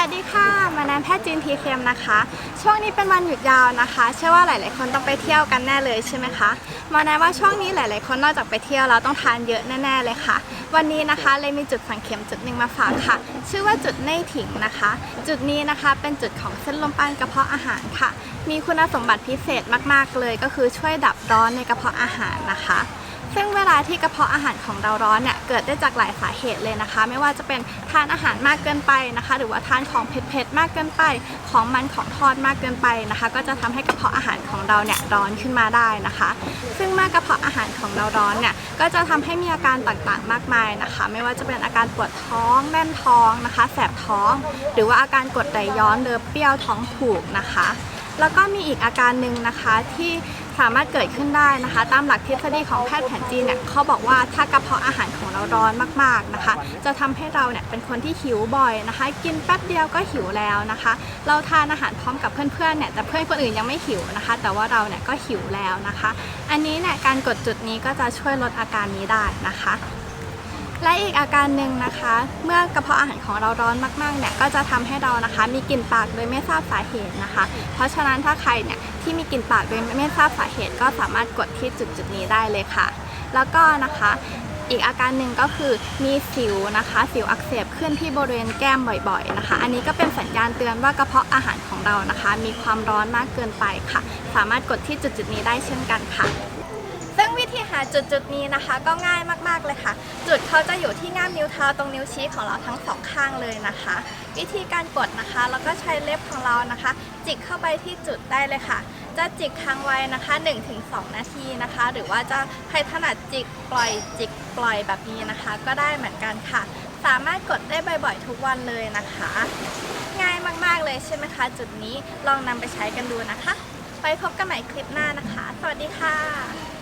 วัสดีค่ะ มานามแพทย์จีนทีเคมนะคะ ช่วงนี้เป็นวันหยุดยาวนะคะ เชื่อว่าหลาย ๆ คนต้องไปเที่ยวกันแน่เลยใช่ไหมคะมานามว่าช่วงนี้หลาย ๆ คนนอกจากไปเที่ยวแล้วต้องทานเยอะแน่ ๆ เลยค่ะ วันนี้นะคะเลยมีจุดสังเกตจุดหนึ่งมาฝากค่ะ ชื่อว่าจุดเน่ถิงนะคะ จุดนี้นะคะเป็นจุดของเส้นลมปานกระเพาะอาหารค่ะ มีคุณสมบัติพิเศษมาก ๆ เลย ก็คือช่วยดับร้อนในกระเพาะอาหารนะคะ ซึ่งเวลาที่กระเพาะอาหารของเราร้อนเนี่ยเกิดได้จากหลายสาเหตุเลยนะคะ ไม่ว่าจะเป็นทานอาหารมากเกินไปนะคะ หรือว่าทานของเผ็ดๆมากเกินไป ของมันของทอดมากเกินไปนะคะ ก็จะทำให้กระเพาะอาหารของเราเนี่ยร้อนขึ้นมาได้นะคะ ซึ่งเมื่อกระเพาะอาหารของเราร้อนเนี่ยก็จะทำให้มีอาการต่างๆมากมายนะคะ ไม่ว่าจะเป็นอาการปวดท้องแน่นท้องนะคะ แสบท้อง หรือว่าอาการกดไหลย้อนเรือเปรี้ยวท้องผูกนะคะ แล้วก็มีอีกอาการหนึ่งนะคะที่ สามารถเกิดขึ้นได้นะคะ ตามหลักทฤษฎีของแพทย์แผนจีนเนี่ยเขาบอกว่าถ้ากระเพาะอาหารของเราร้อนมากๆนะคะ จะทำให้เราเนี่ยเป็นคนที่หิวบ่อยนะคะ กินแป๊บเดียวก็หิวแล้วนะคะ เราทานอาหารพร้อมกับเพื่อนๆเนี่ยแต่เพื่อนคนอื่นยังไม่หิวนะคะ แต่ว่าเราเนี่ยก็หิวแล้วนะคะ อันนี้เนี่ยการกดจุดนี้ก็จะช่วยลดอาการนี้ได้นะคะ และอีกอาการหนึ่งนะคะ เมื่อกระเพาะอาหารของเราร้อนมากๆเนี่ยก็จะทำให้เรานะคะ มีกลิ่นปากโดยไม่ทราบสาเหตุนะคะ เพราะฉะนั้นถ้าใครเนี่ยที่มีกลิ่นปากโดยไม่ทราบสาเหตุ ก็สามารถกดที่จุดจุดนี้ได้เลยค่ะ แล้วก็นะคะอีกอาการหนึ่งก็คือมีสิวนะคะ สิวอักเสบขึ้นที่บริเวณแก้มบ่อยๆนะคะ อันนี้ก็เป็นสัญญาณเตือนว่ากระเพาะอาหารของเรานะคะ มีความร้อนมากเกินไปค่ะ สามารถกดที่จุดจุดๆนี้ได้เช่นกันค่ะ หาจุดจุดนี้นะคะ ก็ง่ายมากๆเลยค่ะ จุดเขาจะอยู่ที่ง่ามนิ้วเท้าตรงนิ้วชี้ของเราทั้งสองข้างเลยนะคะ วิธีการกดนะคะ แล้วก็ใช้เล็บของเรานะคะ จิกเข้าไปที่จุดได้เลยค่ะ จะจิกค้างไว้นะคะ 1-2 นาทีนะคะ หรือว่าจะใครถนัดจิกปล่อยจิกปล่อยแบบนี้นะคะ ก็ได้เหมือนกันค่ะ สามารถกดได้บ่อยๆ ทุกวันเลยนะคะ ง่ายมากๆเลยใช่ไหมคะ จุดนี้ลองนำไปใช้กันดูนะคะ ไปพบกันใหม่คลิปหน้านะคะ สวัสดีค่ะ